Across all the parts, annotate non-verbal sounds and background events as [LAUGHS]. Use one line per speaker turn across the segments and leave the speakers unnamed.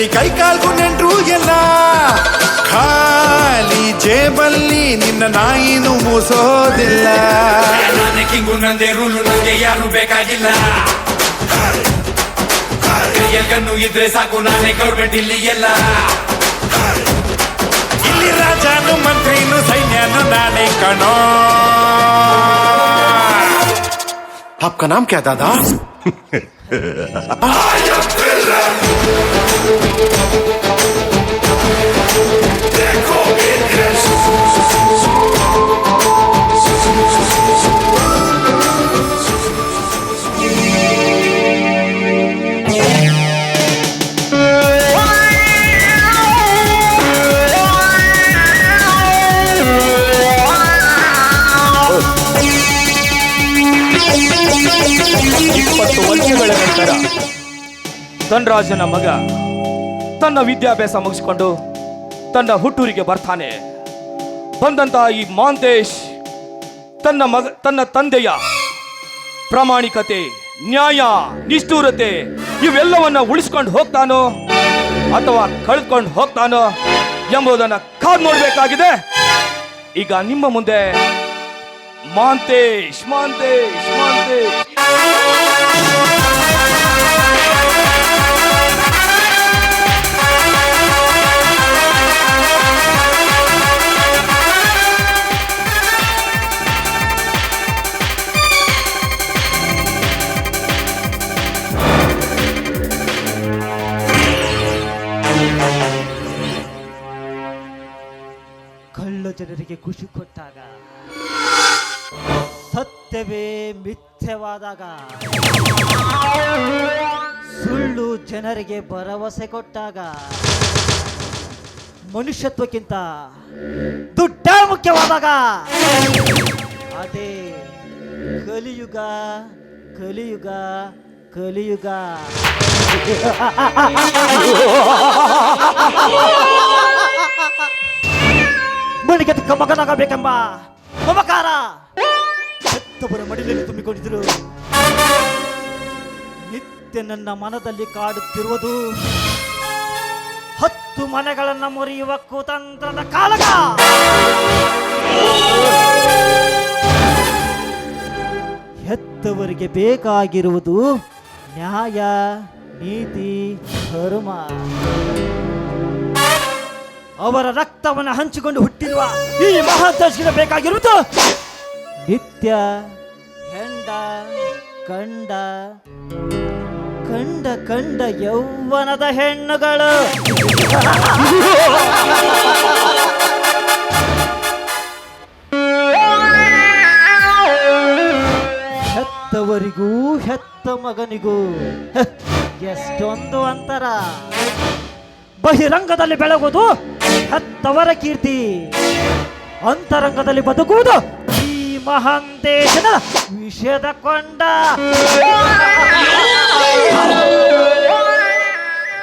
ಕಾಸಿದ್ರೆ ಇಲ್ಲಿ ಕೈ ಕಾಲ್ಗೂ ನೆಂಟ್ರು ಎಲ್ಲ ಖಾಲಿ ಜೇಬಲ್ಲಿ ನಿನ್ನ ನಾಯಿನೂ ಮೂಸೋದಿಲ್ಲ
ನಾನೇ ಕಿಂಗು ನಂದೇ ರೂಲು ನಂಗೆ ಯಾರು ಬೇಕಾಗಿಲ್ಲ ಕೈಯಲ್ಗನ್ನು ಇದ್ರೆ ಸಾಕು ನಾನೇ ಗೌರ್ಮೆಂಟ್ ಇಲ್ಲಿ ಎಲ್ಲ
ಇಲ್ಲಿ ರಾಜನು ಮಂತ್ರಿನು ಸೈನ್ಯನು ನಾನೇ ಕಣೋ
आपका नाम क्या दादा
ಧನರಾಜನ ಮಗ ತನ್ನ ವಿದ್ಯಾಭ್ಯಾಸ ಮುಗಿಸಿಕೊಂಡು ತನ್ನ ಹುಟ್ಟೂರಿಗೆ ಬರ್ತಾನೆ. ಬಂದಂತ ಈ ಮಾಂತೇಶ್ ತನ್ನ ಮಗ, ತನ್ನ ತಂದೆಯ ಪ್ರಾಮಾಣಿಕತೆ, ನ್ಯಾಯ, ನಿಷ್ಠೂರತೆ ಇವೆಲ್ಲವನ್ನ ಉಳಿಸ್ಕೊಂಡು ಹೋಗ್ತಾನೋ ಅಥವಾ ಕಳ್ಕೊಂಡು ಹೋಗ್ತಾನೋ ಎಂಬುದನ್ನು ಕಾದು ನೋಡಬೇಕಾಗಿದೆ. ಈಗ ನಿಮ್ಮ ಮುಂದೆ ಮಾಂತೇಶ್ ಮಾಂತೇಶ್ ಮಾಂತೇಶ್.
ಖುಷಿ ಕೊಟ್ಟಾಗ ಸತ್ಯವೇ ಮಿಥ್ಯವಾದಾಗ, ಸುಳ್ಳು ಜನರಿಗೆ ಭರವಸೆ ಕೊಟ್ಟಾಗ, ಮನುಷ್ಯತ್ವಕ್ಕಿಂತ ದುಡ್ಡ ಮುಖ್ಯವಾದಾಗ ಅದೇ ಕಲಿಯುಗ ಕಲಿಯುಗ ಕಲಿಯುಗ. [LAUGHS] ಮಣಿಗೆ ಮಗನಾಗಬೇಕೆಂಬ ಮಮಕಾರ ಹೆತ್ತವರ ಮಡಿಲಲ್ಲಿ ತುಂಬಿಕೊಂಡಿದ್ರು ನಿತ್ಯ ನನ್ನ ಮನದಲ್ಲಿ ಕಾಡುತ್ತಿರುವುದು ಹತ್ತು ಮನೆಗಳನ್ನು ಮುರಿಯುವ ಕುತಂತ್ರದ ಕಾಲಕ. ಹೆತ್ತವರಿಗೆ ಬೇಕಾಗಿರುವುದು ನ್ಯಾಯ, ನೀತಿ, ಧರ್ಮ. ಅವರ ರಕ್ತವನ್ನು ಹಂಚಿಕೊಂಡು ಹುಟ್ಟಿರುವ ಈ ಮಹಾದರ್ಶನ ಬೇಕಾಗಿರುವುದು ನಿತ್ಯ ಹೆಂಡ, ಕಂಡ ಕಂಡ ಕಂಡ ಯೌವನದ ಹೆಣ್ಣುಗಳು. ಹೆತ್ತವರಿಗೂ, ಹೆತ್ತ ಮಗನಿಗೂ, ಎಷ್ಟೊಂದು ಅಂತರ. ಬಹಿರಂಗದಲ್ಲಿ ಬೆಳಗುವುದು ಹೆತ್ತವರ ಕೀರ್ತಿ. ಅಂತರಂಗದಲ್ಲಿ ಬದುಕುವುದು ಈ ಮಹಾಂತೇಶನ ವಿಷದ ಕೊಂಡ.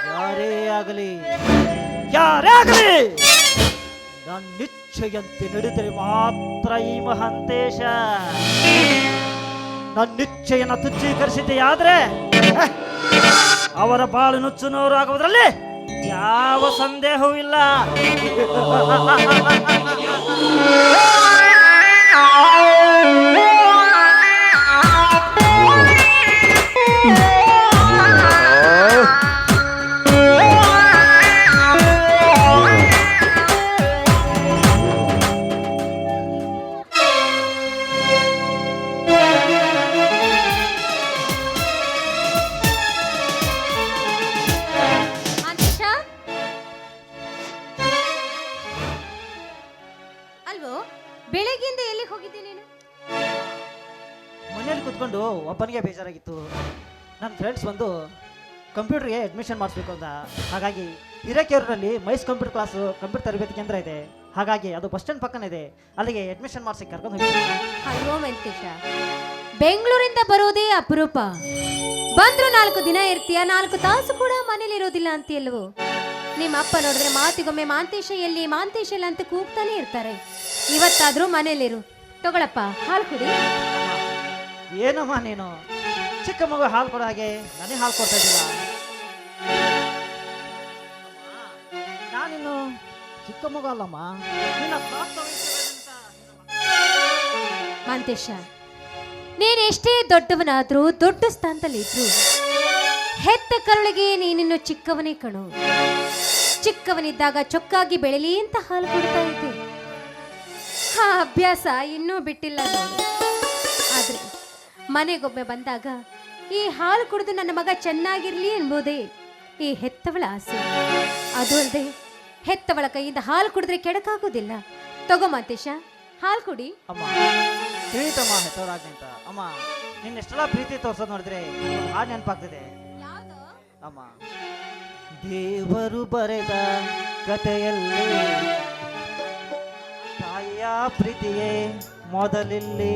ಯಾರೇ ಆಗಲಿ ಯಾರೇ ಆಗಲಿ ನನ್ನ ನಡೆದರೆ ಮಾತ್ರ ಈ ಮಹಾಂತೇಶ. ನನ್ನ ತುಚ್ಛೀಕರಿಸಿದೆಯಾದ್ರೆ ಹ, ಅವರ ಬಾಳು ನುಚ್ಚುನವರು ಆಗುವುದರಲ್ಲಿ ಯಾವ ಸಂದೇಹವೂ ಇಲ್ಲ. [LAUGHS] ಫ್ರೆಂಡ್ಸ್ ಬಂದು ಕಂಪ್ಯೂಟರ್ಗೆ ಅಡ್ಮಿಷನ್ ಮಾಡಿಸ್ಬೇಕು ಅಂತ. ಹಾಗಾಗಿ ಹಿರೇಕೆರೂರಲ್ಲಿ ಮೈಸ್ ಕಂಪ್ಯೂಟರ್ ಕ್ಲಾಸು ಕಂಪ್ಯೂಟರ್ ತರಬೇತಿ ಕೇಂದ್ರ ಇದೆ. ಹಾಗಾಗಿ ಅದು ಬಸ್ ಸ್ಟ್ಯಾಂಡ್ ಪಕ್ಕನ ಇದೆ. ಅಲ್ಲಿಗೆ ಅಡ್ಮಿಷನ್ ಮಾಡಿಸಿ ಕರ್ಕೊಂಡು ಹೋಗಿ.
ಅಲ್ವೋ ವೆಂಕಟೇಶ. ಬೆಂಗಳೂರಿಂದ ಬರೋದೇ ಅಪರೂಪ. ಬಂದ್ರು ನಾಲ್ಕು ದಿನ ಇರ್ತೀಯ ನಾಲ್ಕು ತಾಸು ಕೂಡ ಮನೇಲಿ ಇರೋದಿಲ್ಲ ಅಂತ ಅಂತೀಯಲ್ವೋ? ನಿಮ್ಮ ಅಪ್ಪ ನೋಡಿದ್ರೆ ಮಾತಿಗೊಮ್ಮೆ ಮಾಂತೇಶ ಎಲ್ಲಿ ಮಾಂತೇಶ ಎಲ್ಲ ಅಂತ ಕೂಗ್ತಾನೆ ಇರ್ತಾರೆ. ಇವತ್ತಾದ್ರೂ ಮನೇಲಿರು. ತಗೊಳಪ್ಪ ಹಾಲು ಕುಡಿ.
ಏನಮ್ಮ ನೀನು? ಚಿಕ್ಕ ಮಗು ಹಾಲು ಕೊಡೋ ಹಾಗೆ ನನಗೆ ಹಾಲು ಕೊಡ್ತಾ ಇದ್ದಿಲ್ಲ ನಾನಿನ್ನು ಚಿಕ್ಕ ಮಗು ಅಲ್ಲಮ್ಮ. ನಿನ್ನ.
ಮಾಂತೇಶ, ನೀನು ಎಷ್ಟೇ ದೊಡ್ಡವನಾದ್ರೂ ದೊಡ್ಡ ಸ್ಥಾನದಲ್ಲಿ ಇದ್ರು ಹೆತ್ತ ಕರುಳಿಗೆ ನೀನಿನ್ನು ಚಿಕ್ಕವನೇ ಕಣು. ಚಿಕ್ಕವನಿದ್ದಾಗ ಚೊಕ್ಕಾಗಿ ಬೆಳೆಲಿ ಅಂತ ಹಾಲು ಕೊಡ್ತಾ ಇದ್ದೆ. ಆ ಅಭ್ಯಾಸ ಇನ್ನೂ ಬಿಟ್ಟಿಲ್ಲ ನೋಡು. ಆದ್ರೆ ಮನೆಗೊಮ್ಮೆ ಬಂದಾಗ ಈ ಹಾಲು ಕುಡಿದು ನನ್ನ ಮಗ ಚೆನ್ನಾಗಿರಲಿ ಎಂಬುದೇ ಈ ಹೆತ್ತವಳ ಆಸೆ. ಅದು ಅಲ್ಲದೆ ಹೆತ್ತವಳ ಕೈಯಿಂದ ಹಾಲು ಕುಡಿದ್ರೆ ಕೆಡಕಾಗೋದಿಲ್ಲ ತಗೋ ಮಾತೇಶ, ಹಾಲು ಕುಡಿ.
ಅಮ್ಮ ತಿಳಿತಮ್ಮ ಹೆಸರಾಗ್ಲಿ ಅಂತ. ಅಮ್ಮ ನಿನ್ನ ಎಷ್ಟೆಲ್ಲ ಪ್ರೀತಿ ತೋರ್ಸೋದು ನೋಡಿದ್ರೆ ಆ ನೆನಪಾಗ್ತಿದೆ. ಅಮ್ಮ, ದೇವರು ಬರೆದ ಕಥೆಯಲ್ಲಿ ತಾಯಿಯ ಪ್ರೀತಿಯೇ ಮೊದಲಿಲ್ಲಿ.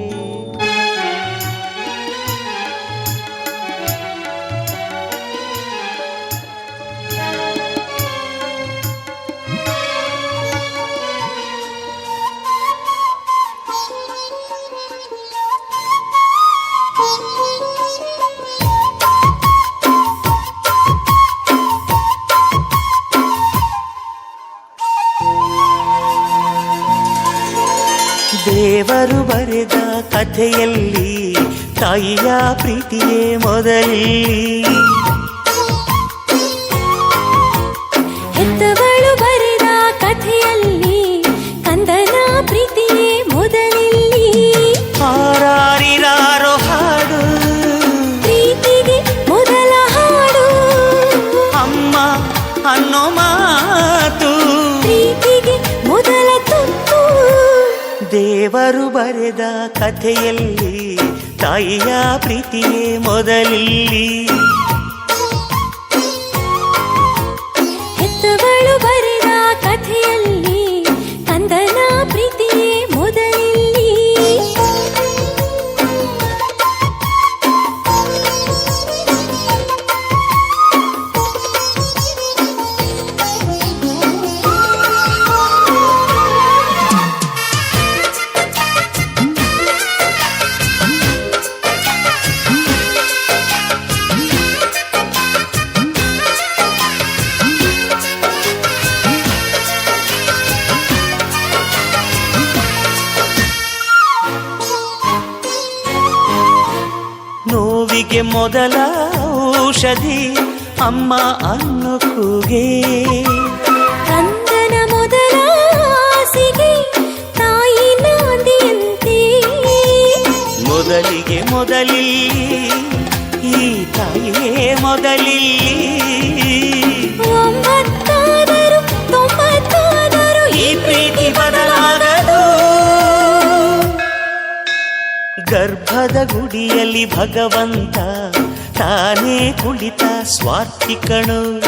ದೇವರು ಬರೆದ ಕಥೆಯಲ್ಲಿ ತಾಯಿಯ ಪ್ರೀತಿಯೇ ಮೊದಲಿ ದೇವರು ಬರೆದ ಕಥೆಯಲ್ಲಿ ತಾಯಿಯ ಪ್ರೀತಿಯೇ ಮೊದಲಿಲ್ಲಿ. ನೋವಿಗೆ ಮೊದಲ ಔಷಧಿ ಅಮ್ಮ ಅನ್ನು ಕೂಗೆ
ಕಂದನ ಮೊದಲ ಆಸೆಗೆ ತಾಯಿ ನಾದಿಯಂತೆ.
ಮೊದಲಿಗೆ ಮೊದಲಿ ಈ ತಾಯಿಯೇ ಮೊದಲಿ ಗರ್ಭದ ಗುಡಿಯಲ್ಲಿ ಭಗವಂತ ತಾನೇ ಕುಳಿತ ಸ್ವಾರ್ಥಿ ಕಣು.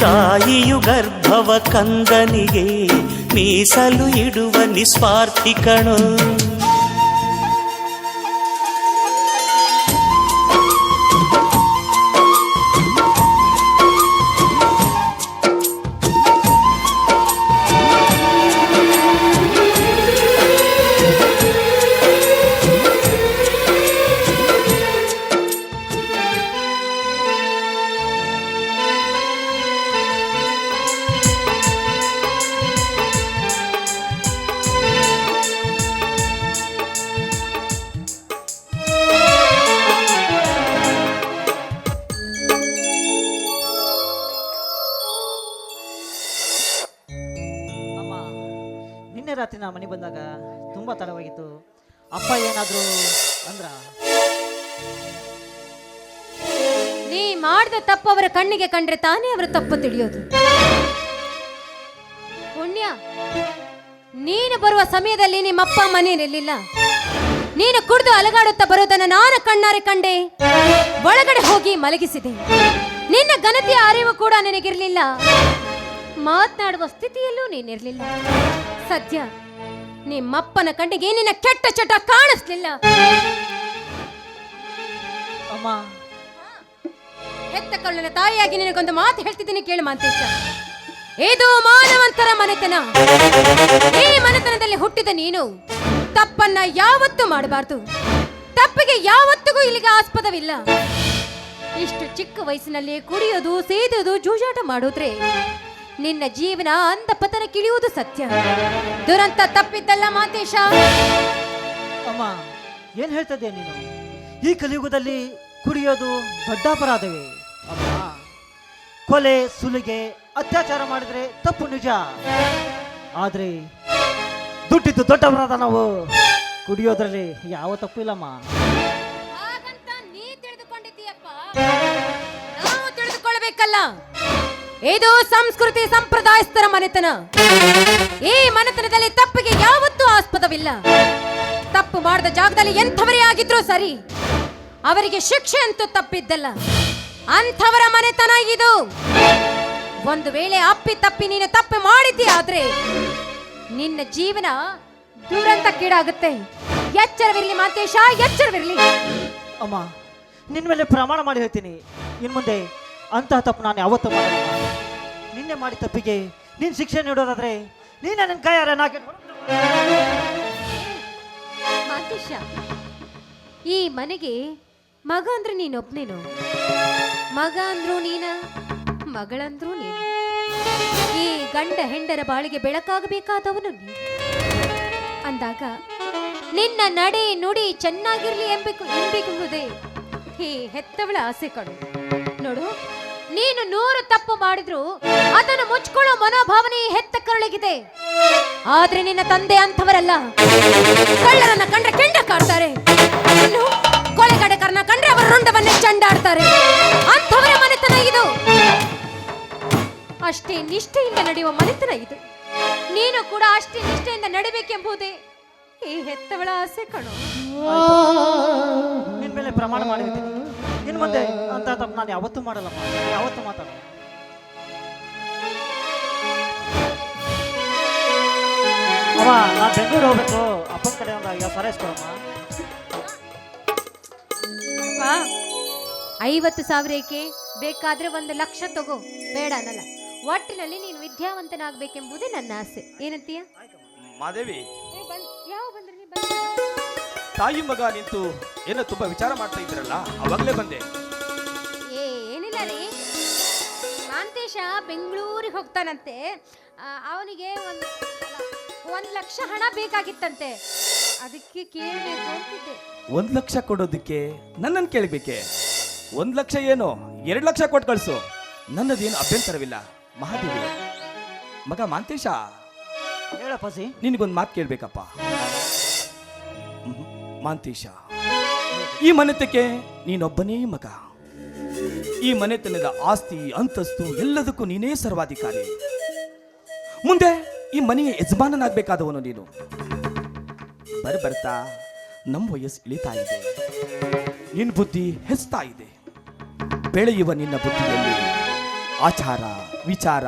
ತಾಯಿಯು ಗರ್ಭವ ಕಂದನಿಗೆ ಮೀಸಲು ಇಡುವ ನಿಸ್ವಾರ್ಥಿ
ರಾತ್ರಿ ನಾ ಮನೆಗೆ ಬಂದಾಗ ತುಂಬ ತಡವಾಗಿತ್ತು. ಅಪ್ಪ ಏನಾದರೂ ಅಂದ್ರ?
ನೀ ಮಾಡಿದ ತಪ್ಪು ಅವರ ಕಣ್ಣಿಗೆ ಕಂಡ್ರೆ ತಾನೇ ಅವರ ತಪ್ಪು ತಿಳಿಯೋದು. ಪುಣ್ಯ, ನೀನು ಬರುವ ಸಮಯದಲ್ಲಿ ನಿಮ್ಮಪ್ಪ ಮನೆಯಲ್ಲಿರಲಿಲ್ಲ ನೀನು ಕುಡಿದು ಅಲಗಾಡುತ್ತಾ ಬರೋದನ್ನ ನಾನು ಕಣ್ಣಾರೆ ಕಂಡೆ. ಒಳಗಡೆ ಹೋಗಿ ಮಲಗಿಸಿದೆ. ನಿನ್ನ ಘನತೆಯ ಅರಿವು ಕೂಡ ನಿನಗಿರಲಿಲ್ಲ. ಮಾತನಾಡುವ ಸ್ಥಿತಿಯಲ್ಲೂ ನೀನಿರಲಿಲ್ಲ. ಸದ್ಯ ನಿಮ್ಮಪ್ಪನ ಕಣ್ಣಿಗೆ ನಿನ್ನ ಕೆಟ್ಟ ಚಟ ಕಾಣಿಸ್ಲಿಲ್ಲ.
ಅಮ್ಮ.
ಹೆತ್ತ ಕಳ್ಳನ ತಾಯಿಯಾಗಿ ನಿನಗೊಂದು ಮಾತು ಹೇಳ್ತಿದ್ದೀನಿ ಕೇಳು ಮಾಂತೇಶ. ಇದು ಮಾನವಂತರ ಮನೆತನ. ಈ ಮನೆತನದಲ್ಲಿ ಹುಟ್ಟಿದ ನೀನು ತಪ್ಪನ್ನ ಯಾವತ್ತೂ ಮಾಡಬಾರ್ದು. ತಪ್ಪಿಗೆ ಯಾವತ್ತಿಗೂ ಇಲ್ಲಿಗೆ ಆಸ್ಪದವಿಲ್ಲ. ಇಷ್ಟು ಚಿಕ್ಕ ವಯಸ್ಸಿನಲ್ಲಿ ಕುಡಿಯೋದು ಸೇದೋದು ಜೂಜಾಟ ಮಾಡೋದ್ರೆ ನಿನ್ನ ಜೀವನ ಅಂದ ಪತನ ಕಿಳಿಯುವುದು ಸತ್ಯ. ದುರಂತ ತಪ್ಪಿದ್ದಲ್ಲ ಮಾತೇಶ.
ಅಮ್ಮ ಏನ್ ಹೇಳ್ತದೆ ನೀನು? ಈ ಕಲಿಯುಗದಲ್ಲಿ ಕುಡಿಯೋದು ದೊಡ್ಡ ಅಪರಾಧವೇ. ಅಮ್ಮ ಕೊಲೆ ಸುಲಿಗೆ ಅತ್ಯಾಚಾರ ಮಾಡಿದ್ರೆ ತಪ್ಪು ನಿಜ. ಆದ್ರೆ ದುಡ್ಡಿದ್ದು ದೊಡ್ಡ ಅಪರಾಧ ನಾವು ಕುಡಿಯೋದ್ರಲ್ಲಿ ಯಾವ ತಪ್ಪು ಇಲ್ಲಮ್ಮ.
ಹಾಗಂತ ನೀ ತಿಳಿದುಕೊಂಡಿದ್ದೀಯಪ್ಪ. ನಾವು ತಿಳಿದುಕೊಳ್ಳಬೇಕಲ್ಲ ಇದು ಸಂಸ್ಕೃತಿ ಸಂಪ್ರದಾಯಸ್ಥರ ಮನೆತನ. ಈ ಮನೆತನದಲ್ಲಿ ತಪ್ಪಿಗೆ ಯಾವತ್ತೂ ಆಸ್ಪದವಿಲ್ಲ. ತಪ್ಪು ಮಾಡಿದ ಜಾಗದಲ್ಲಿ ಎಂಥವರೇ ಆಗಿದ್ರೂ ಸರಿ, ಅವರಿಗೆ ಶಿಕ್ಷೆ ಅಂತೂ ತಪ್ಪಿದ್ದಲ್ಲ. ಅಂಥವರ ಮನೆತನ ಇದು. ಒಂದು ವೇಳೆ ಅಪ್ಪಿ ತಪ್ಪಿ ನೀನು ತಪ್ಪು ಮಾಡಿದ್ದಿ ಆದ್ರೆ, ನಿನ್ನ ಜೀವನ ದುರಂತಕ್ಕೀಡಾಗುತ್ತೆ ಎಚ್ಚರವಿರಲಿ ಮಾತೇಶ, ಎಚ್ಚರವಿರಲಿ.
ಅಮ್ಮ ನಿನ್ನ ಮೇಲೆ ಪ್ರಮಾಣ ಮಾಡಿ ಹೇಳ್ತೀನಿ. ಇನ್ನು ಮುಂದೆ ಅಂತಹ ತಪ್ಪು ನಾನು ಯಾವತ್ತೂ ಮಾಡಲ್ಲ. ನಿನ್ನೆ ಮಾಡಿ ತಪ್ಪಿಗೆ. ನೀನು ಶಿಕ್ಷೆ ನೀಡೋದಾದ್ರೆ ನೀನು ನನ್ನ ಕೈಯಾರ
ಈ ಮನೆಗೆ ಮಗ ಅಂದ್ರೆ ನೀನೊಬ್ನೇನು? ಮಗ ಅಂದ್ರು ನೀನ ಮಗಳಂದ್ರು ನೀನು. ಈ ಗಂಡ ಹೆಂಡರ ಬಾಳಿಗೆ ಬೆಳಕಾಗಬೇಕಾದವನು ನೀನು. ಅಂದಾಗ, ನಿನ್ನ ನಡೆ ನುಡಿ ಚೆನ್ನಾಗಿರ್ಲಿ ಎಂಬೆಕು ಎಂಬೆಂಬುದೇ ಈ ಹೆತ್ತವಳ ಆಸೆ ಕಡು ನೋಡು ನೀನು ನೂರು ತಪ್ಪು ಮಾಡಿದ್ರು ಅದನ್ನು ಮುಚ್ಕೊಳ್ಳೋ ಮನೋಭಾವನೆ ಹೆತ್ತ ಕರುಳಿಗಿದೆ. ಆದ್ರೆ ನಿನ್ನ ತಂದೆ ಅಂಥವರಲ್ಲ. ಕಳ್ಳರನ್ನ ಕಂಡ್ರೆ ಕೆಂಡ ಕಾಡ್ತಾರೆ. ಕೊಳೆಗಡೆಕರನ್ನ ಕಂಡ್ರೆ ಅವರ ರುಂಡವನ್ನೇ ಚಂಡಾಡ್ತಾರೆ. ಅಂಥವರ ಮನೆತನ ಇದು. ಅಷ್ಟೇ ನಿಷ್ಠೆಯಿಂದ ನಡೆಯುವ ಮನೆತನ ಇದು. ನೀನು ಕೂಡ ಅಷ್ಟೇ ನಿಷ್ಠೆಯಿಂದ ನಡಿಬೇಕೆಂಬುದೇ ಈ ಹೆತ್ತವಳ ಆಸೆ ಕಣೋ.
ನಿನ್ ಮೇಲೆ ಪ್ರಮಾಣ ಮಾಡಿ ಇನ್ನು ಮುಂದೆ ಅಂತ ತಪ್ಪು ನಾನು ಯಾವತ್ತೂ ಮಾಡಲ್ಲಮ್ಮ ಯಾವತ್ತೂ ಮಾತಾಡ ಅಮ್ಮ ನಾನು ಬೆಂಗಳೂರು ಹೋಗ್ಬೇಕು. ಅಪ್ಪನ ಕಡೆ ಒಂದು ಐವತ್ತು ಸಾವಿರ ಇಸ್ಕೊಳಮ್ಮ
ಅಪ್ಪ, ಐವತ್ತು ಸಾವಿರಕ್ಕೆ ಬೇಕಾದ್ರೆ ಒಂದು ಲಕ್ಷ ತಗೋ. ಬೇಡ ಅನ್ನಲ್ಲ. ಒಟ್ಟಿನಲ್ಲಿ ನೀನು ವಿದ್ಯಾವಂತನಾಗಬೇಕೆಂಬುದೇ ನನ್ನ ಆಸೆ. ಏನಂತೀಯ?
ಮಾದೇವಿ.
ಯಾವ ಬಂದ್ರಿ ನೀ ಬಂದ್-
ತಾಯಿ ಮಗ ನಿಂತು ಏನೋ ತುಂಬಾ ವಿಚಾರ ಮಾಡ್ತಾ ಇದ್ರಲ್ಲ ಅವಾಗಲೇ ಬಂದೆ.
ಏ ಏನಿಲ್ಲ ರೀ. ಮಾಂತೇಶ ಬೆಂಗಳೂರಿಗೆ ಹೋಗ್ತಾನಂತೆ. ಅವನಿಗೆ ಒಂದು ಒಂದು ಲಕ್ಷ ಹಣ ಬೇಕಾಗಿತ್ತಂತೆ. ಅದಕ್ಕೆ ಕೇಳಬೇಕು ಅಂತಿದ್ದೆ.
ಒಂದ್ ಲಕ್ಷ ಕೊಡೋದಕ್ಕೆ ನನ್ನನ್ನು ಕೇಳಬೇಕೆ? ಒಂದ್ ಲಕ್ಷ ಏನು? ಎರಡು ಲಕ್ಷ ಕೊಟ್ಟು ಕಳ್ಸು. ನನ್ನದೇನು ಅಭ್ಯಂತರವಿಲ್ಲ. ಮಹಾದೇವಿ. ಮಗ ಮಾಂತೇಶ.
ಹೇಳಪ್ಪ ಸಿ.
ನಿನಗೊಂದು ಮಾತು ಕೇಳ್ಬೇಕಪ್ಪ. ಮಾಂತೇಶ, ಈ ಮನೆತಕ್ಕೆ ನೀನೊಬ್ಬನೇ ಮಗ. ಈ ಮನೆತನದ ಆಸ್ತಿ, ಅಂತಸ್ತು ಎಲ್ಲದಕ್ಕೂ ನೀನೇ ಸರ್ವಾಧಿಕಾರಿ. ಮುಂದೆ ಈ ಮನೆಯ ಯಜಮಾನನಾಗಬೇಕಾದವನು ನೀನು. ಬರ ಬರ್ತಾ ನಮ್ಮ ವಯಸ್ಸು ಇಳಿತಾ ಇದೆ. ನಿನ್ನ ಬುದ್ಧಿ ಹೆಚ್ಚುತ್ತಾ ಇದೆ. ಬೆಳೆಯುವ ನಿನ್ನ ಬುದ್ಧಿಯಲ್ಲಿ ಆಚಾರ, ವಿಚಾರ,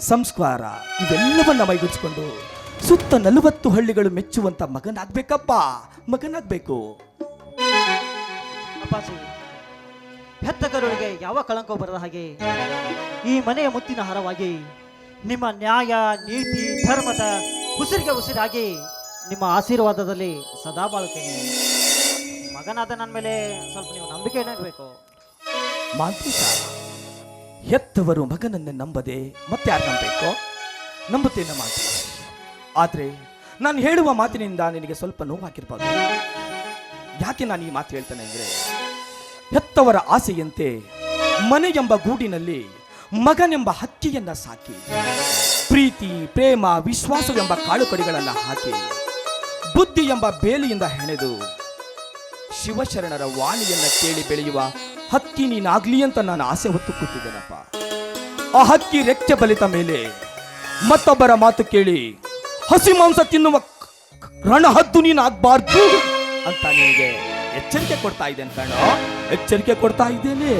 ಸಂಸ್ಕಾರ ಇವೆಲ್ಲವನ್ನ ಮೈಗೂಡಿಸ್ಕೊಂಡು ಸುತ್ತ ನಲವತ್ತು ಹಳ್ಳಿಗಳು ಮೆಚ್ಚುವಂತ ಮಗನಾಗ್ಬೇಕಪ್ಪ. ಮಗನಾಗ್ಬೇಕು.
ಅಪ್ಪಾಜಿ ಹೆತ್ತ ಕರುಳಿಗೆ ಯಾವ ಕಳಂಕ ಬರದ ಹಾಗೆ ಈ ಮನೆಯ ಮುತ್ತಿನ ಹರವಾಗಿ ನಿಮ್ಮ ನ್ಯಾಯ, ನೀತಿ, ಧರ್ಮದ ಉಸಿರಿಗೆ ಉಸಿರಾಗಿ ನಿಮ್ಮ ಆಶೀರ್ವಾದದಲ್ಲಿ ಸದಾ ಬಾಳುತ್ತೇನೆ. ಮಗನಾದ ನನ್ನ ಮೇಲೆ ಸ್ವಲ್ಪ ನೀವು ನಂಬಿಕೆ ಇಡಬೇಕು.
ಮಾಂತ್ರಿಕ, ಹೆತ್ತವರು ಮಗನನ್ನು ನಂಬದೆ ಮತ್ತೆ ಯಾರು ನಂಬಬೇಕು ನಂಬುತ್ತೇನೆ ಮಾತು ಆದ್ರೆ ನಾನು ಹೇಳುವ ಮಾತಿನಿಂದ ನಿನಗೆ ಸ್ವಲ್ಪ ನೋವಾಗಿರ್ಬೋದು. ಯಾಕೆ ನಾನು ಈ ಮಾತು ಹೇಳ್ತೇನೆ ಅಂದರೆ, ಹೆತ್ತವರ ಆಸೆಯಂತೆ ಮನೆ ಎಂಬ ಗೂಡಿನಲ್ಲಿ ಮಗನೆಂಬ ಹಕ್ಕಿಯನ್ನು ಸಾಕಿ, ಪ್ರೀತಿ, ಪ್ರೇಮ, ವಿಶ್ವಾಸವೆಂಬ ಕಾಳುಕಡಿಗಳನ್ನು ಹಾಕಿ ಬುದ್ಧಿ ಎಂಬ ಬೇಲಿಯಿಂದ ಹೆಣೆದು ಶಿವಶರಣರ ವಾಣಿಯನ್ನು ಕೇಳಿ ಬೆಳೆಯುವ ಹಕ್ಕಿ ನೀನಾಗ್ಲಿ ಅಂತ ನಾನು ಆಸೆ ಹೊತ್ತು ಕೂತಿದ್ದೇನಪ್ಪ. ಆ ಹಕ್ಕಿ ರೆಕ್ಕೆ ಬಲಿತ ಮೇಲೆ ಮತ್ತೊಬ್ಬರ ಮಾತು ಕೇಳಿ ಹಸಿ ಮಾಂಸ ತಿನ್ನುವ ರಣಹದ್ದು ನೀನು ನೀನಾಗಬಾರ್ದು ಅಂತ ನಿನಗೆ ಎಚ್ಚರಿಕೆ ಕೊಡ್ತಾ ಇದ್ದೇನೆ ಕಣ. ಎಚ್ಚರಿಕೆ ಕೊಡ್ತಾ ಇದ್ದೇನೆ.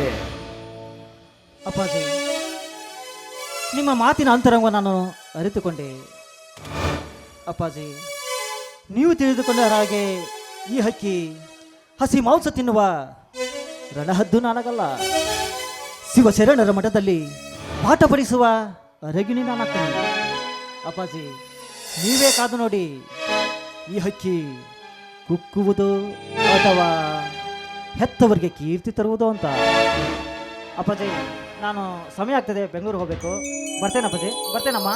ಅಪ್ಪಾಜಿ, ನಿಮ್ಮ ಮಾತಿನ ಅಂತರಂಗ ನಾನು ಅರಿತುಕೊಂಡೆ. ಅಪ್ಪಾಜಿ, ನೀವು ತಿಳಿದುಕೊಂಡ ಹಾಗೆ ಈ ಹಕ್ಕಿ ಹಸಿ ಮಾಂಸ ತಿನ್ನುವ ರಣಹದ್ದು ನಾನಾಗಲ್ಲ. ಶಿವಶರಣರ ಮಠದಲ್ಲಿ ಪಾಠ ಪಡಿಸುವ ರಗಿಣಿ ನಾನಾಗ್ತೇನೆ ಅಪ್ಪಾಜಿ ನೀವೇ ಕಾದು ನೋಡಿ. ಈ ಹಕ್ಕಿ ಕುಕ್ಕುವುದು ಅಥವಾ ಹೆತ್ತವರಿಗೆ ಕೀರ್ತಿ ತರುವುದು ಅಂತ. ಅಪ್ಪಾಜಿ ನಾನು ಸಮಯ ಆಗ್ತದೆ ಬೆಂಗಳೂರು ಹೋಗ್ಬೇಕು. ಬರ್ತೇನೆ ಅಪ್ಪಾಜಿ. ಬರ್ತೇನಮ್ಮ?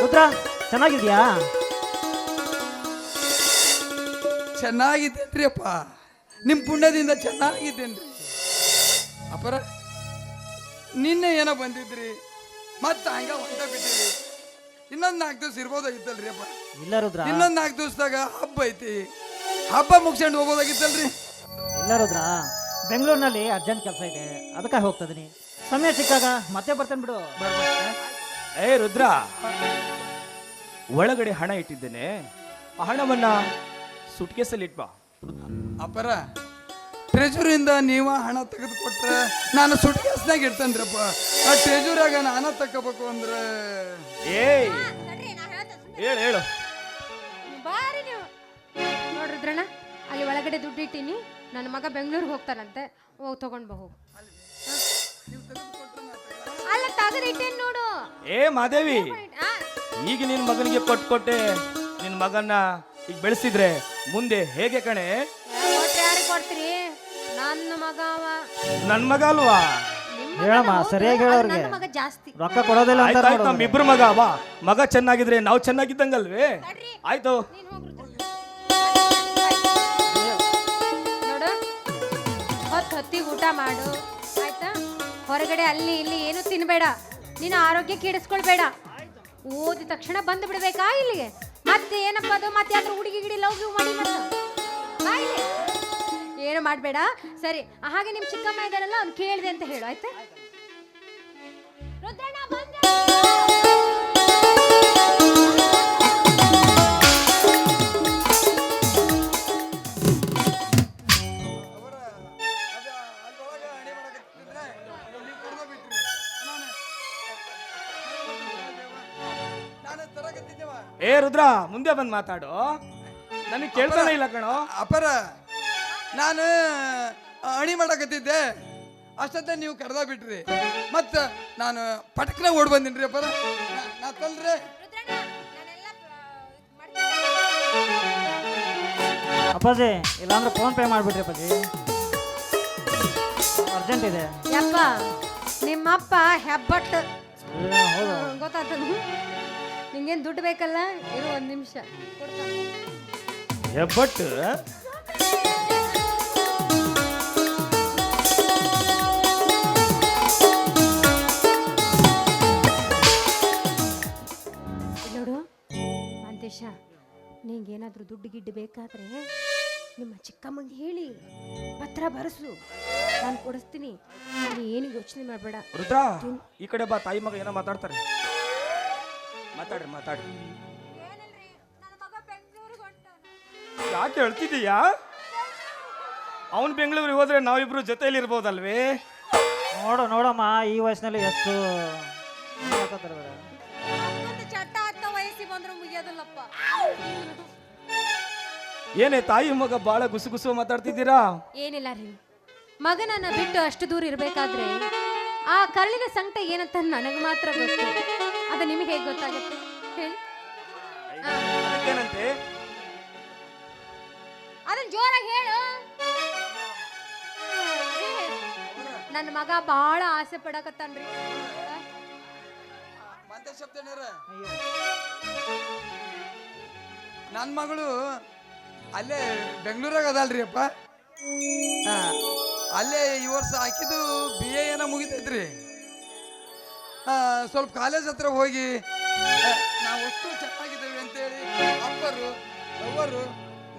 ರುದ್ರ ಚೆನ್ನಾಗಿದ್ಯಾ?
ಚೆನ್ನಾಗಿದ್ದೇನ್ರಿ ಅಪ್ಪ ನಿಮ್ಮ ಪುಣ್ಯದಿಂದ ಚೆನ್ನಾಗಿದ್ದೇನ್ರಿ. ಅಪ್ಪರ ನಿನ್ನೆ ಏನೋ ಬಂದಿದ್ರಿ? ಮತ್ತೆ ಹಂಗ ಹೊಂಟ ಬಿಟ್ಟಿರಿ. ಇನ್ನೊಂದು ನಾಲ್ಕು ದಿವಸ ಇರ್ಬೋದಾಗಿತ್ತಲ್ರಿ ಅಪ್ಪ.
ಇಲ್ಲ ರುದ್ರ?
ಇನ್ನೊಂದು ನಾಲ್ಕು ದಿವಸದಾಗ ಹಬ್ಬ ಐತಿ. ಹಬ್ಬ ಮುಗಿಸ್ಕೊಂಡು ಹೋಗೋದಾಗಿತ್ತಲ್ರಿ?
ಇಲ್ಲ ರುದ್ರ? ಬೆಂಗಳೂರಿನಲ್ಲಿ ಅರ್ಜೆಂಟ್ ಕೆಲಸ ಇದೆ. ಅದಕ್ಕಾಗಿ ಹೋಗ್ತಾ ಇದೀನಿ ಸಮಯ ಸಿಕ್ಕಾಗ ಮತ್ತೆ ಬರ್ತೇನೆ ಬಿಡು.
ಏ ರುದ್ರ? ಒಳಗಡೆ ಹಣ ಇಟ್ಟಿದ್ದೇನೆ. ಆ ಹಣವನ್ನ ಸುಟ್ಕೇಸಲ್ಲಿ ಇಟ್ಬಾ
ಅಪ್ಪರ ಟ್ರೆಜುರಿಯಿಂದ ನೀವ ಹಣ ತೆಗೆದುಕೊಟ್ರೆ ನಾನು ಸುಟ್ಕೇಸ್ನಾಗ ಇಡ್ತೇನ್ರಪ್ಪ ಆ ಟ್ರೆಜುರಾಗ ನಾನು ತಗೋಬೇಕು ಅಂದ್ರೆ?
ಏಯ್! ಹೇಳು ಹೇಳು.
ಬಾರಿ ನೀವು. ನೋಡ್ರಿದ್ರಣ್ಣ ಅಲ್ಲಿ ಒಳಗಡೆ ದುಡ್ಡು ಇಟ್ಟೀನಿ ನನ್ನ ಮಗ ಬೆಂಗಳೂರಿಗೆ ಹೋಗ್ತಾನಂತೆ. ಹೋಗಿ ತಗೊಂಡ್ ಬಾ ಹೋಗು. ಅಲ್ಲ ತೆಗೆದಿಟ್ಟೇನ್ ನೋಡು.
ಏ ಮಾದೇವಿ.
ಆ,
ಈಗ ನಿನ್ನ ಮಗನಿಗೆ ಕೊಟ್ಟು ಕೊಟ್ಟೆ ನಿನ್ನ ಮಗನ್ನ ಈಗ ಬೆಳೆಸಿದ್ರೆ ಮುಂದೆ ಹೇಗೆ ಕಣೆ?
ಕೊಟ್ರೆ ಯಾರಿಗೆ ಕೊಡ್ತೀರಿ? ನನ್ನ ಮಗ ಅವ.
ನನ್ನ ಮಗ ಅಲ್ವಾ?
ಹೇಳಮ್ಮ, ಸರಿಯಾಗಿ ಹೇಳೋರ್ಗೆ.
ನನ್ನ ಮಗ ಜಾಸ್ತಿ.
ರೊಕ್ಕ ಕೊಡೋದಿಲ್ಲ ಅಂತ
ಆಯ್ತಾಯ್ತು ನಮ್ಮಿಬ್ರು ಮಗ ಅವಾ. ಮಗ ಚೆನ್ನಾಗಿದ್ರೆ ನಾವು ಚೆನ್ನಾಗಿದ್ದಂಗಲ್ವೇ? ಆಯ್ತು.
ನೀನ್ ನೋಡು ಹೊತ್ತು ಹೊತ್ತಿಗೆ ಊಟ ಮಾಡು. ಆಯ್ತಾ? ಹೊರಗಡೆ ಅಲ್ಲಿ ಇಲ್ಲಿ ಏನು ತಿನ್ಬೇಡ. ನೀನು ಆರೋಗ್ಯ ಕೆಡಿಸ್ಕೊಳ್ಬೇಡ. ಓದಿದ ತಕ್ಷಣ ಬಂದು ಬಿಡ್ಬೇಕಾ ಇಲ್ಲಿಗೆ? ಮತ್ತೆ ಏನಪ್ಪ ಅದು? ಮತ್ತೆ ಯಾವ್ದಾರು ಹುಡುಗಿ ಗಿಡಿ ಲವ್ ಗಿವ್ ಮಾಡಿ ಮತ್ತೆ? ಬಾ ಇಲ್ಲಿ. ಏನು ಮಾಡಬೇಡ? ಸರಿ ಹಾಗೆ ನಿಮ್ಮ ಚಿಕ್ಕಮ್ಮ ಇದಾರಲ್ಲ ಅವ್ನು ಕೇಳಿದೆ ಅಂತ ಹೇಳು ಆಯ್ತಾ? ರುದ್ರಣ್ಣ
ಏ ರುದ್ರ ಮುಂದೆ ಬಂದು ಮಾತಾಡು. ನನಗೆ ಕೇಳ್ತಾನೆ ಇಲ್ಲ ಕಣೋ.
ಅಪರ ನಾನು ಅಣಿ ಮಾಡಕತ್ತಿದ್ದೆ. ಅಷ್ಟೇ ನೀವು ಕಡ್ದ ಬಿಟ್ರಿ ಮತ್ತ ನಾನು ಪಟಕ್ನ ಓಡ್ ಬಂದಿನ್ರಿ ಅಪ್ಪ. ನಾ- ತಲ್ರಿ.
ಅಪ್ಪಾಜಿ ಇಲ್ಲಾಂದ್ರೆ ಫೋನ್ ಪೇ ಮಾಡ್ಬಿಟ್ರಿ ಅಪ್ಪಾಜಿ. ಅರ್ಜೆಂಟ್ ಇದೆ.
ಯಪ್ಪ ನಿಮ್ಮಪ್ಪ
ಹೆಬ್ಬಟ್ಟು. ಗೊತ್ತಾಗ್ತದೆ.
ಗೊತ್ತಾತ ನಿಂಗೇನು ದುಡ್ಡು ಬೇಕಲ್ಲ? ಇರು ಒಂದು ನಿಮಿಷ.
ಹೆಬ್ಬಟ್ಟು?
ಮಂತೇಶ ನಿಂಗೇನಾದ್ರೂ ದುಡ್ಡು ಗಿಡ್ಡು ಬೇಕಾದ್ರೆ ನಿಮ್ಮ ಚಿಕ್ಕಮ್ಮಂಗೆ ಹೇಳಿ ಪತ್ರ ಬರೆಸು. ನಾನು ಕೊಡಿಸ್ತೀನಿ. ನೀ ಏನು ಯೋಚನೆ ಮಾಡಬೇಡ.
ರುದ್ರ ಈ ಕಡೆ ಬಾ ತಾಯಿ ಮಗ ಏನೋ ಮಾತಾಡ್ತಾರೆ. ಮಾತಾಡ್ರಿ ಮಾತಾಡ್ರಿ. ಯಾಕೆ ಹೇಳ್ತಿದ್ದೀಯಾ? ಅವನ್ ಬೆಂಗಳೂರಿಗೆ ಹೋದ್ರೆ ನಾವಿಬ್ರು ಜೊತೆಯಲ್ಲಿ ಇರ್ಬೋದಲ್ವೇ
ನೋಡು ನೋಡಮ್ಮ ಈ ವಯಸ್ಸಿನಲ್ಲಿ ಎಷ್ಟು
ಬಂದ್ರು ಮುಗಿಯೋದಿಲ್ಲಪ್ಪ.
ಏನೇ ತಾಯಿ ಮಗ ಬಾಳ ಗುಸು ಗುಸು ಮಾತಾಡ್ತಿದ್ದೀರಾ?
ಏನಿಲ್ಲ ರೀ. ಮಗನನ್ನ ಬಿಟ್ಟು ಅಷ್ಟು ದೂರ ಇರಬೇಕಾದ್ರೆ ಆ ಕರಳಿನ ಸಂಕಟ ಏನಂತ ನನಗೆ ಮಾತ್ರ ಗೊತ್ತು. ಅದು ನಿಮಗೆ ಹೇಗೆ ಗೊತ್ತಾಗುತ್ತೆ? ಹೇಳಿ ಆ, ಅದನ್ನ ಜೋರಾಗಿ ಹೇಳು. ನನ್ನ ಮಗ ಬಹಳ ಆಸೆ ಪಡಕತ್ತಾನ್ರಿ.
ಮಂತೇಶಪ್ತಣ್ಯರ ನನ್ನ ಮಗಳು ಅಲ್ಲೇ ಬೆಂಗಳೂರಾಗ ಅದಲ್ರಿ ಅಪ್ಪ. ಅಲ್ಲೇ ಈ ವರ್ಷ ಹಾಕಿದ್ದು ಬಿ ಎ ಏನೋ ಮುಗಿತೈತ್ರಿ. ಸ್ವಲ್ಪ ಕಾಲೇಜ್ ಹತ್ರ ಹೋಗಿ ನಾವು ಅಷ್ಟು ಚೆನ್ನಾಗಿದ್ದೇವೆ ಅಂತೇಳಿ ಅಪ್ಪರು ಅವರು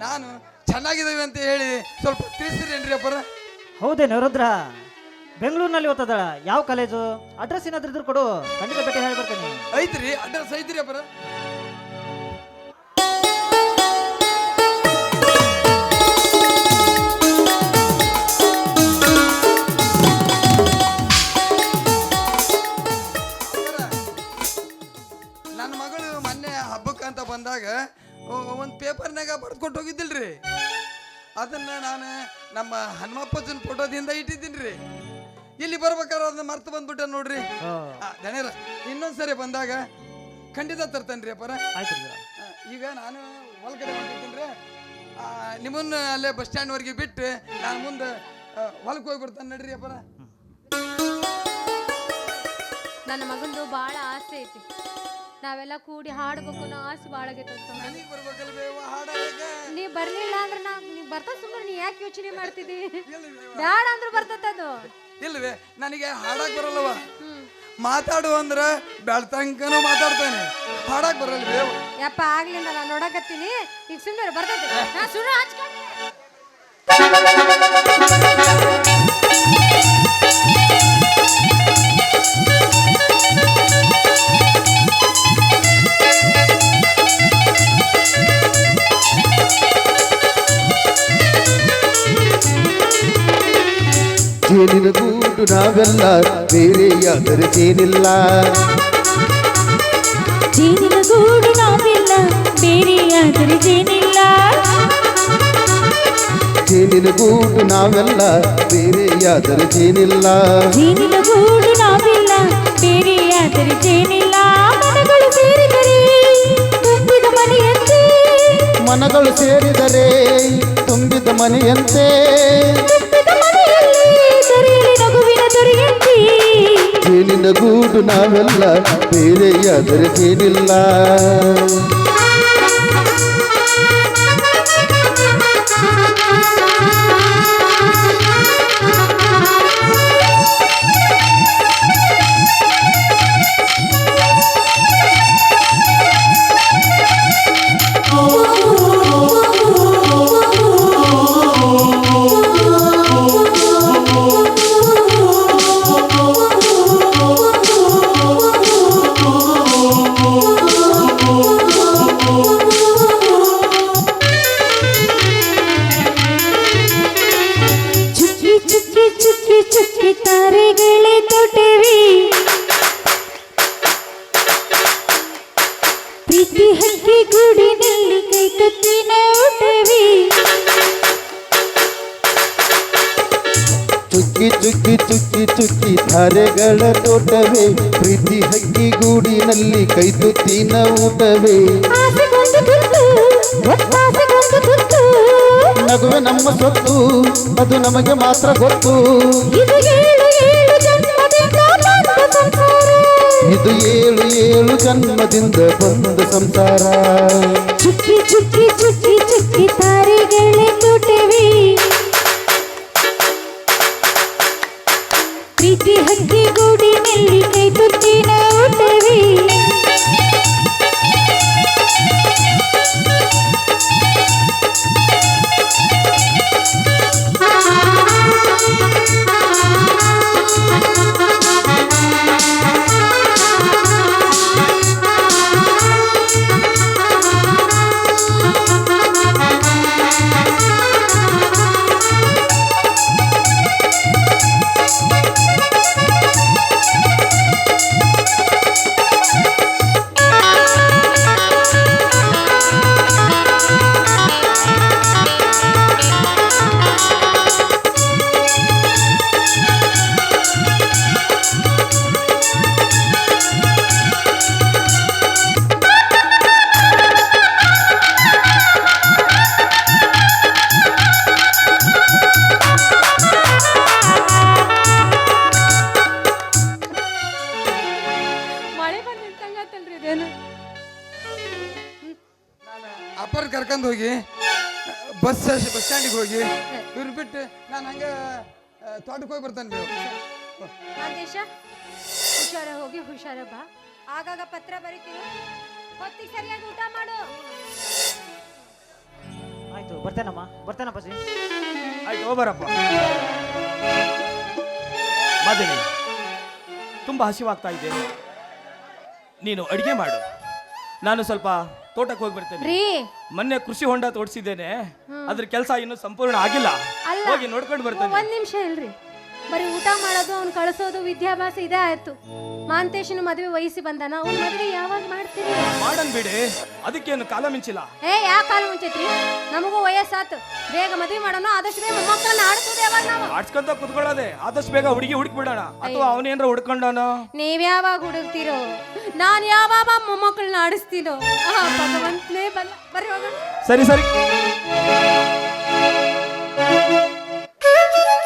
ನಾನು ಚೆನ್ನಾಗಿದ್ದೇವೆ ಅಂತ ಹೇಳಿ ಸ್ವಲ್ಪ ತಿಳಿಸ್ತೀರೇನ್ರಿ ಅಪ್ಪರ?
ಹೌದೇನು ರುದ್ರ ಬೆಂಗಳೂರಿನಲ್ಲಿ ಓದ್ತದಳ ಯಾವ ಕಾಲೇಜು? ಅಡ್ರೆಸ್ ಏನಾದ್ರೂ ಇದ್ರು ಕೊಡು. ಖಂಡಿತ ಭೇಟಿ ಹೇಳಿ ಬರ್ತೀನಿ.
ಐತ್ರಿ, ಅಡ್ರೆಸ್ ಐತ್ರಿ ಅಪ್ಪರ ನನ್ನ ಮಗಳು ಮೊನ್ನೆ ಹಬ್ಬಕ್ಕೆ ಅಂತ ಬಂದಾಗ ಒಂದು ಪೇಪರ್ನಾಗ ಬರೆದ್ಕೊಟ್ಟು ಹೋಗಿದ್ದಿಲ್ರಿ. ಅದನ್ನ ನಾನು ನಮ್ಮ ಹನುಮಪ್ಪಜ್ಜನ ಫೋಟೋದಿಂದ ಇಟ್ಟಿದ್ದೀನಿ ರೀ ಇಲ್ಲಿ ಬರ್ಬೇಕಾದ್ರೆ ಅದನ್ನ ಮರ್ತು ಬಂದ್ಬಿಟ್ಟ ನೋಡ್ರಿ. ಆ, ದಣಿಯರ ಇನ್ನೊಂದ್ಸರಿ ಬಂದಾಗ ಖಂಡಿತ ತರ್ತೇನ್ರಿ ರೀ ಅಪ್ಪರ
ಆಯ್ತು
ಆ, ಈಗ ನಾನು ಹೊಲ್ಗಡೆ ಹೊಂಟಿದ್ದೀನಿ ರೀ. ನಿಮ್ಮನ್ನ ಅಲ್ಲೇ ಬಸ್ ಸ್ಟ್ಯಾಂಡ್ವರೆಗೆ ಬಿಟ್ಟು ನಾನು ಮುಂದೆ ಹೊಲಕ್ಕೆ ಹೋಗ್ಬಿಡ್ತಾನೆ ನಡ್ರಿ ಅಪ್ಪರ
ನನ್ನ ಮಗಂದು ಬಹಳ ಆಸೆ ಐತಿ. ನಾವೆಲ್ಲ ಕೂಡಿ ಹಾಡ್ಬೇಕು ಅನ್ನೋ ಆಸೆ ಭಾಳ ಆಗೈತೆ ತಮ್ಮ.
ನನಗೆ ಬರ್ಬೇಕಲ್ವೇ ಹಾಡಾಗ
ನೀ ಬರ್ಲಿಲ್ಲ ಅಂದ್ರೆ ನಾ ನೀ ಬರ್ತಾ ಸುಮ್ಮನೆ ನೀ ಯಾಕೆ ಯೋಚನೆ ಮಾಡ್ತಿದ್ದಿ? ಬ್ಯಾಡ ಅಂದ್ರೆ ಬರ್ತೈತೆ ಅದು.
ಇಲ್ವೇ? ನನಗೆ ಹಾಡಕ್ ಬರಲ್ಲವ ಮಾತಾಡು ಅಂದ್ರೆ ಬೆಳ್ತಂಕನು ಮಾತಾಡ್ತಾನೆ. ಹಾಡಕ್ ಬರಲ್ವೇ?
ಯಪ್ಪ ಆಗ್ಲಿಲ್ಲ ನಾನು ನೋಡಕತ್ತೀನಿ. ಈಗ ಸುಮ್ಮನೆ ಬರ್ತೈತಿ. ಸುಮ್ಮನೆ ಹಚ್ಕೊಂಡು
ಗೂಡು ನಾವೆಲ್ಲ ಬೇರೆಯಾದರೆ ಜೇನಿಲ್ಲ
ಜೇನಿನ ಗೂಡು ನಾವಿಲ್ಲ ಬೇರೆಯಾದರೆ ಜೇನಿಲ್ಲ
ಜೇನಿನ ಗೂಡು ನಾವೆಲ್ಲ ಬೇರೆಯಾದರೆ ಜೇನಿಲ್ಲ
ಜೇನಿನ ಗೂಡು ನಾವಿಲ್ಲ ಬೇರೆಯಾದರೆ ಜೇನಿಲ್ಲ ಮನಗಳು ಸೇರಿದರೆ ತುಂಬಿದ ಮನೆಯಂತೆ.
ಮನಗಳು ಸೇರಿದರೆ ತುಂಬಿದ ಮನೆಯಂತೆ.
ದೊರೆಯಂತೆ
ಜೇನಿನ ಗೂಡು ನಾವೆಲ್ಲ ಬೇರೆಯಾದರೆ ಜೇನಿಲ್ಲ ಧಾರೆಗಳ ತೋಟವೇ, ಪ್ರೀತಿ ಹಕ್ಕಿ ಗೂಡಿನಲ್ಲಿ ಕೈ ತುತ್ತಿನ ಊಟವೇ ನಗುವೆ ನಮ್ಮ ಸೊತ್ತು, ಅದು ನಮಗೆ ಮಾತ್ರ ಗೊತ್ತು.
ಇದು ಏಳು ಏಳು ಜನ್ಮದಿಂದ ಬಂದ ಸಂಸಾರ.
ಇದು ಏಳು ಏಳು ಜನ್ಮದಿಂದ ಬಂದ ಸಂಸಾರ
ಚುಕ್ಕಿ ಚುಕ್ಕಿ ಚುಕ್ಕಿ ಚುಕ್ಕಿ ತಾರೆಗಳೇ
ಆಗಾಗ ಪತ್ರ ಬರಿತೀವಿ ಹೊತ್ತಿಗೆ ಸರಿಯಾಗಿ ಊಟ ಮಾಡು.
ಆಯ್ತು ಬರ್ತೇನಮ್ಮ ಬರ್ತೇನಪ್ಪಾಜಿ
ಆಯ್ತು ಹೋಗ್ಬರಪ್ಪ. ಮಾದೇವಿ ತುಂಬಾ ಹಸಿವಾಗ್ತಾ ಇದೆ. ನೀನು ಅಡಿಗೆ ಮಾಡು. ನಾನು ಸ್ವಲ್ಪ ತೋಟಕ್ಕೆ ಹೋಗಿ ಬರ್ತೇನೆ.
ರೀ.
ಮೊನ್ನೆ ಕೃಷಿ ಹೊಂಡ ತೋಡಿಸಿದ್ದೇನೆ. ಅದ್ರ ಕೆಲಸ ಇನ್ನೂ ಸಂಪೂರ್ಣ ಆಗಿಲ್ಲ.
ಅಲ್ಲ.
ಹೋಗಿ ನೋಡ್ಕೊಂಡು ಬರ್ತೇನೆ.
ಒಂದ್ ನಿಮಿಷ ಇಲ್ರಿ. ಬರೀ ಊಟ ಮಾಡೋದು ಅವ್ನು ಕಳಿಸೋದು ವಿದ್ಯಾಭ್ಯಾಸ ಇದೇ ಆಯ್ತು. ಮಾಂತೇಶನ ಮದುವೆ ವಹಿಸಿ ಬಂದಾನ? ಅವ್ನ ಮದುವೆ ಯಾವಾಗ ಮಾಡ್ತೀರಿ?
ಮಾಡನ್ ಬಿಡಿ. ಅದಕ್ಕೇನು ಕಾಲ ಮಿಂಚಿಲ್ಲ.
ಏ ಯಾ ಕಾಲ ಮುಂಚೈತ್ರಿ? ನಮಗೂ ವಯಸ್ಸಾತು. ಬೇಗ ಮದುವೆ ಮಾಡೋಣ ಆದಷ್ಟು ಬೇಗ ಮೊಮ್ಮಕ್ಕಳನ್ನ ಆಡಿಸೋದು ಯಾವಾಗ ನಾವು?
ಆಡ್ಸ್ಕೊಂತ ಕುತ್ಕೊಳ್ಳೋದೆ ಆದಷ್ಟು ಬೇಗ ಹುಡುಗಿ ಹುಡುಕ್ ಬಿಡೋಣ ಅಥವಾ ಅವನೇನ್ರ ಹುಡ್ಕೊಂಡಾನ?
ನೀವ್ ಯಾವಾಗ ಹುಡುಕ್ತಿರೋ? ನಾನ್ ಯಾವಾಗ ಮೊಮ್ಮಕ್ಕಳನ್ನ ಆಡಿಸ್ತೀನೋ? ಆ ಭಗವಂತನೇ ಬಲ್ಲ. ಬರ್ರಿ ಹೋಗೋಣ.
ಸರಿ ಸರಿ.